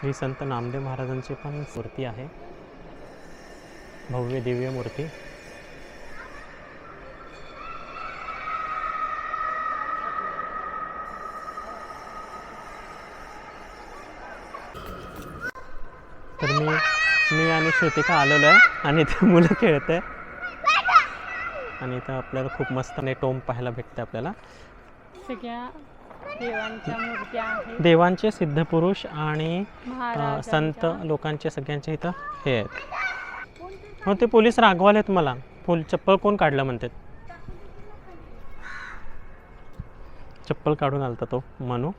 श्री संत नामदेव महाराजांची पण मूर्ती आहे. भव्य दिव्य मूर्ती. तर मी मी आणि श्रुतिका आलेलो आहे आणि इथे मुलं खेळत आहे. आणि इथं आपल्याला खूप मस्त आणि टोम पाहायला भेटते आपल्याला. सगळ्या देवांच्या मूर्त्या आहेत. देवांचे सिद्धपुरुष आणि अ, महाराजांच्या. संत लोकांचे सगळ्यांचे इथं हे आहेत. हो ते पोलीस रागवालेत मला. फुल चप्पल कोण काढलं म्हणतात? चप्पल काढून आलता तो मनू.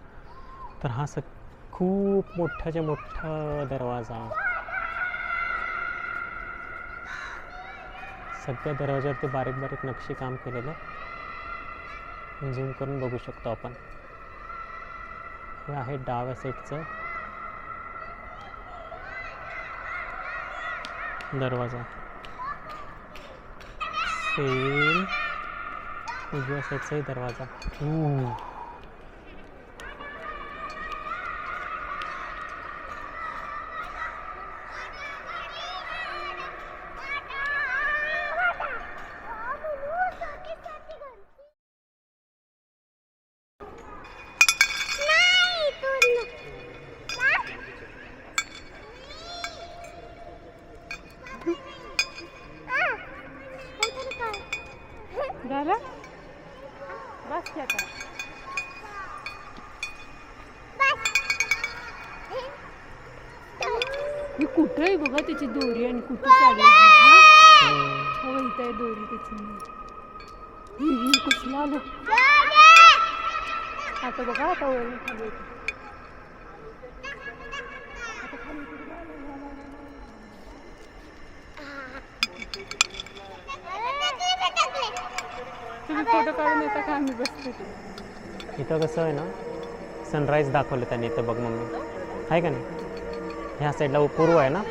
तर हा स खूप मोठाच्या मोठा दरवाजा. सगळ्या दरवाज्यावरती बारीक बारीक नक्षी काम केलेलं. झूम करून बघू शकतो आपण. हे आहे डाव्या सेटचं दरवाजा. सेम उजव्या सेटचाही दरवाजा. ही कुठं आहे बघा त्याची दोरी आणि कुठं चालू आहे? हा? इथं आहे दोरी त्याची. कसलं आलं? आता बघा आता वरून खाली येतं. आता खाली येतं बघा. ला, ला, ला, ला, ला. तुम्ही फोटो काढून येता का? आम्ही बसतो इथं कसं आहे ना सनराईज दाखवलं त्यांनी इथं बघ मम्मी. आहे का नाही? ह्या साईडला पूर्व आहे ना?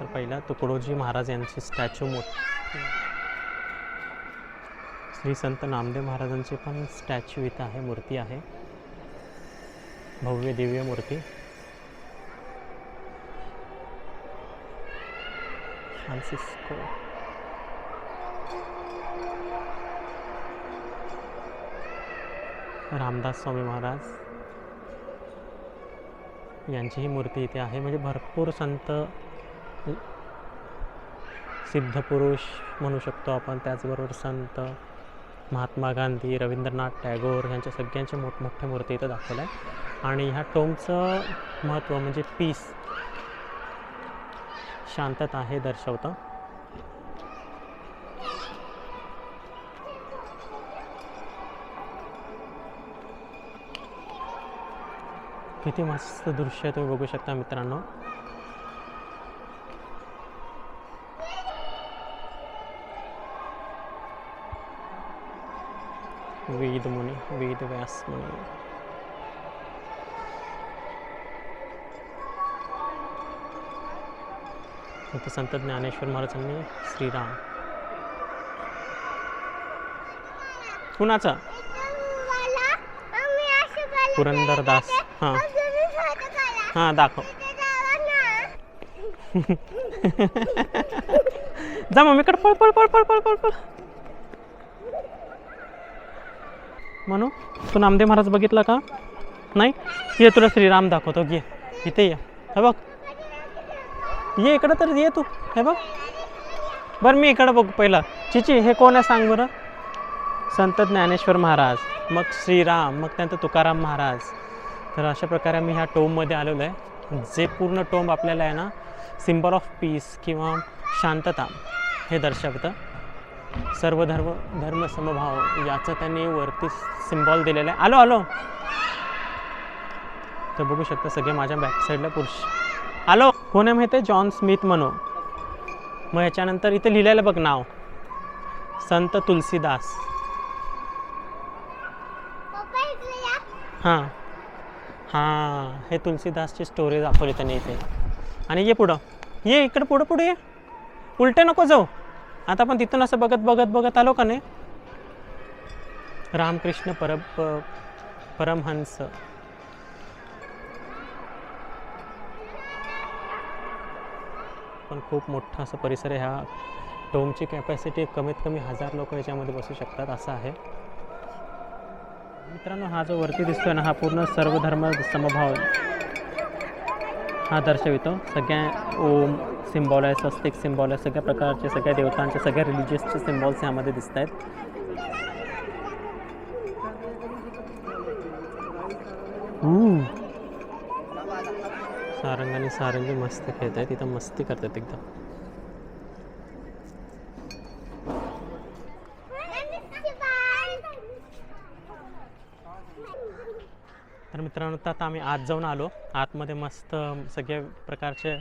तर पहिला तुकडोजी महाराज यांची स्टॅच्यू मोठी श्री संत नामदेव महाराजांची पण स्टॅच्यू इथं आहे मूर्ती आहे. भव्य दिव्य मूर्ती. Francisco. रामदास स्वामी महाराज यांची ही मूर्ती इथे आहे. म्हणजे भरपूर संत सिद्धपुरुष म्हणू शकतो आपण. त्याचबरोबर संत महात्मा गांधी रवींद्रनाथ टॅगोर यांच्या सगळ्यांच्या मोठमोठ्या मूर्ती इथं दाखवल्या आहेत. आणि ह्या टोमचं महत्त्व म्हणजे पीस शांतता हे दर्शवतं. किती मस्त दृश्य आहे तुम्ही बघू शकता मित्रांनो. वेद मुनी वेद व्यास मुनी. इथे संत ज्ञानेश्वर महाराजांनी श्रीराम. कुणाचा? पुरंदरदास. हां. हां दाखव. जा मम्मीकडे पळ पळ पळ पळ पळ पळ पळ. म्हणू तू नामदेव महाराज बघितला का? नाही? ये तुला श्रीराम दाखवतो. घे. इथे ये. हे बघ. ये इकडं तर ये तू. हे बघ. बरं मी इकडं बघ पहिला. चिची हे कोण आहे सांग बरं? संत ज्ञानेश्वर महाराज. मग श्रीराम मग त्यानंतर तुकाराम महाराज. तर अशा प्रकारे आम्ही ह्या टोममध्ये आलेलो आहे. जे पूर्ण टोंब आपल्याला आहे ना सिम्बॉल ऑफ पीस किंवा शांतता हे दर्शवतं. सर्व धर्म धर्म समभाव याचं त्यांनी वरती सिम्बॉल दिलेलं आहे. आलो आलो. तर बघू शकता सगळे माझ्या बॅक साईडला पुरुष आलो. कोण आहे माहिती आहे जॉन स्मिथ म्हणून. मग याच्यानंतर इथे लिहिलेलं बघ नाव. संत तुलसीदास. हां. हां. हे तुलसीदासची स्टोरी दाखवली त्यांनी इथे. आणि ये पुढं. ये इकडं पुढं पुढे ये. उलटे नको जाऊ. आता आपण तिथून असं बघत बघत बघत आलो का नाही? रामकृष्ण परब परमहंस. पण खूप मोठा असं परिसर आहे. ह्या डोमची कॅपॅसिटी कमीत कमी हजार लोक याच्यामध्ये बसू शकतात असं आहे. मित्रांनो हा जो वरती दिसतोय ना हा पूर्ण सर्वधर्म समभाव हा दर्शवितो. सगळ्या ओम सिम्बॉल आहे स्वस्तिक सिम्बॉल आहे सगळ्या प्रकारचे सगळ्या देवतांचे सगळ्या रिलिजियसचे सिम्बॉल्स यामध्ये दिसत आहेत सारंग आणि सारंगी मस्त खेळत आहेत. तिथं मस्ती करतात एकदम. तर मित्रांनो तर आता आम्ही आत जाऊन आलो. आतमध्ये मस्त सगळ्या प्रकारचे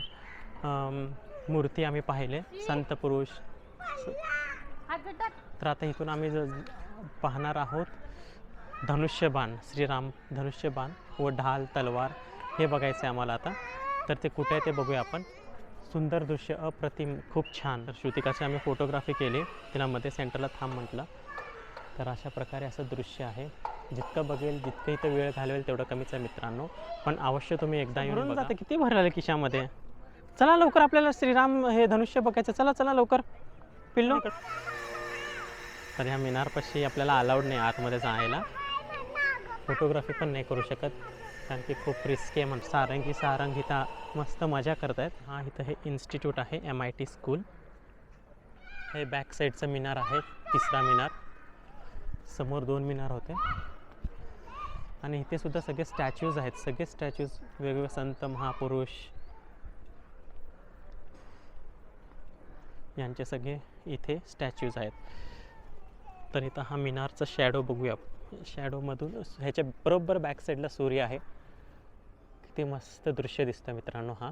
मूर्ती आम्ही पाहिले. संत पुरुष. तर आता इथून आम्ही ज पाहणार आहोत धनुष्यबाण श्रीराम धनुष्यबाण व ढाल तलवार. हे बघायचं आहे आम्हाला आता. तर ते कुठे आहे ते बघूया आपण. सुंदर दृश्य अप्रतिम खूप छान. तर श्रुतिकाची आम्ही फोटोग्राफी केली. तिला मध्ये सेंटरला थांब म्हटलं. तर अशा प्रकारे असं दृश्य आहे. जितकं बघेल जितकं इथं वेळ घालवेल तेवढं कमीच आहे मित्रांनो. पण अवश्य तुम्ही एकदा येऊन जाते. किती भरलेलं खिशामध्ये? चला लवकर आपल्याला श्रीराम हे धनुष्य बघायचं. चला चला लवकर. पिल्लो. तर ह्या मिनारपाशी आपल्याला अलाउड नाही आतमध्ये जायला. फोटोग्राफी पण नाही करू शकत. कारण की खूप रिस्की आहे म्हणून सारंगी सारंग इथं मस्त मजा करतायत. हा इथं हे इन्स्टिट्यूट आहे एम आय टी स्कूल हे बॅक साईडचं मिनार आहे तिसरा मिनार. समोर दोन मिनार होते. आणि इथे सुद्धा सगळे स्टॅच्यूज आहेत. सगळे स्टॅच्यूज वेगवेगळे संत महापुरुष. यांचे सगळे इथे स्टॅच्यूज आहेत. तर इथं हा मिनारचा शॅडो बघूया. शॅडोमधून ह्याच्या बरोबर बॅक साईडला सूर्य आहे. किती मस्त दृश्य दिसतं मित्रांनो हा.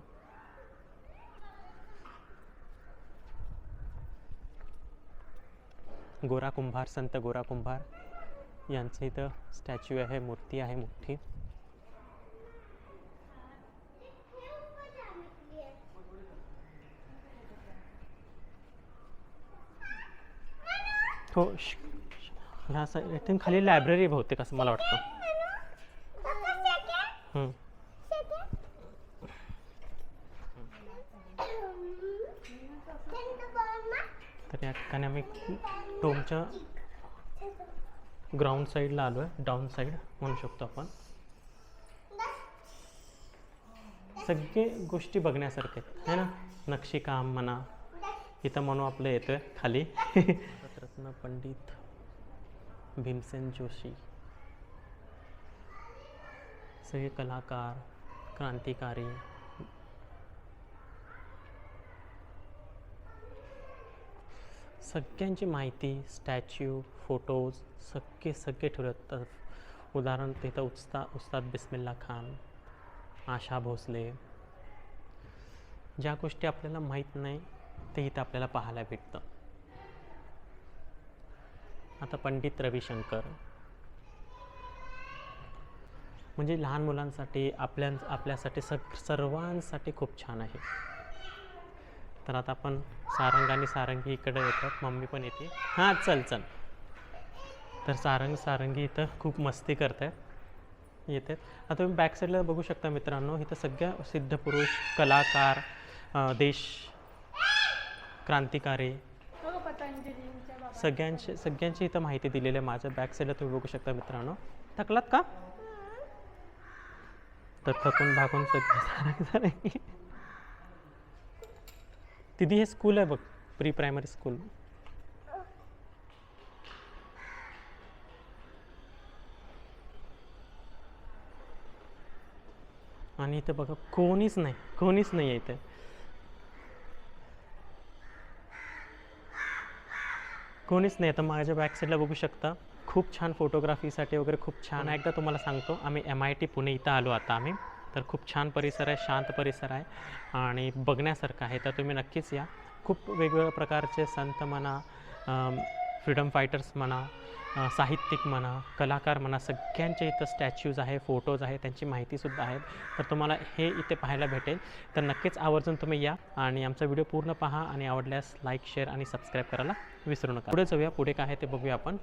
गोरा कुंभार संत गोरा कुंभार. यांचं इथं स्टॅच्यू आहे मूर्ती आहे मोठी. हो श- ह्या साईड इथून खाली लायब्ररी बहुतेक असं मला वाटतं. तर या ठिकाणी आम्ही टोमच्या ग्राउंड साईडला आलो आहे डाऊन साईड म्हणू शकतो आपण. सगळे गोष्टी बघण्यासारख्या आहेत है ना? नक्षीकाम म्हणा इथं म्हणू आपलं येतोय खाली. रत्न पंडित. भीमसेन जोशी। सगळे कलाकार क्रांतिकारी। सगळ्यांची माहिती स्टॅच्यू फोटोज सगळे सगळे ठेवले उदाहरण तिथं उस्ता उस्ताद बिस्मिल्ला खान आशा भोसले. ज्या गोष्टी आपल्याला माहीत नाही ते इथं आपल्याला पाहायला भेटतं. आता पंडित रविशंकर. म्हणजे लहान मुलांसाठी आपल्या आपल्यासाठी सग सर्वांसाठी खूप छान आहे. तर आता आपण सारंग आणि सारंगी इकडे येतात. मम्मी पण येते. हां चल चल. तर सारंग सारंगी इथं खूप मस्ती करत आहेत येतात. आता तुम्ही बॅक साईडला बघू शकता मित्रांनो इथं सगळ्या सिद्ध पुरुष कलाकार देश क्रांतिकारी. सगळ्यांचे सगळ्यांची इथं माहिती दिलेली आहे माझ्या बॅक साईडला तुम्ही बघू शकता मित्रांनो. थकलात का? तर थकून भागून सगळे सारंग तिथे हे स्कूल आहे बघ प्री प्रायमरी स्कूल आणि इथं बघा कोणीच नाही कोणीच नाही आहे इथे. कोणीच नाही. तर माझ्या बॅक साईडला बघू शकता. खूप छान फोटोग्राफीसाठी वगैरे खूप छान. आहे एकदा तुम्हाला सांगतो आम्ही एम आय टी पुणे इथं आलो आता आम्ही. तर खूप छान परिसर आहे शांत परिसर आहे. आणि बघण्यासारखं आहे. तर तुम्ही नक्कीच या. खूप वेगवेगळ्या प्रकारचे संत म्हणा फ्रीडम फायटर्स म्हणा साहित्यिक म्हणा कलाकार म्हणा सगळ्यांच्या इथं स्टॅच्यूज आहे फोटोज आहे त्यांची माहितीसुद्धा आहेत. तर तुम्हाला हे इथे पाहायला भेटेल. तर नक्कीच आवर्जून तुम्ही या आणि आमचा व्हिडिओ पूर्ण पहा आणि आवडल्यास लाईक शेअर आणि सबस्क्राईब करायला विसरू नका. पुढे जाऊया पुढे काय आहे ते बघूया आपण.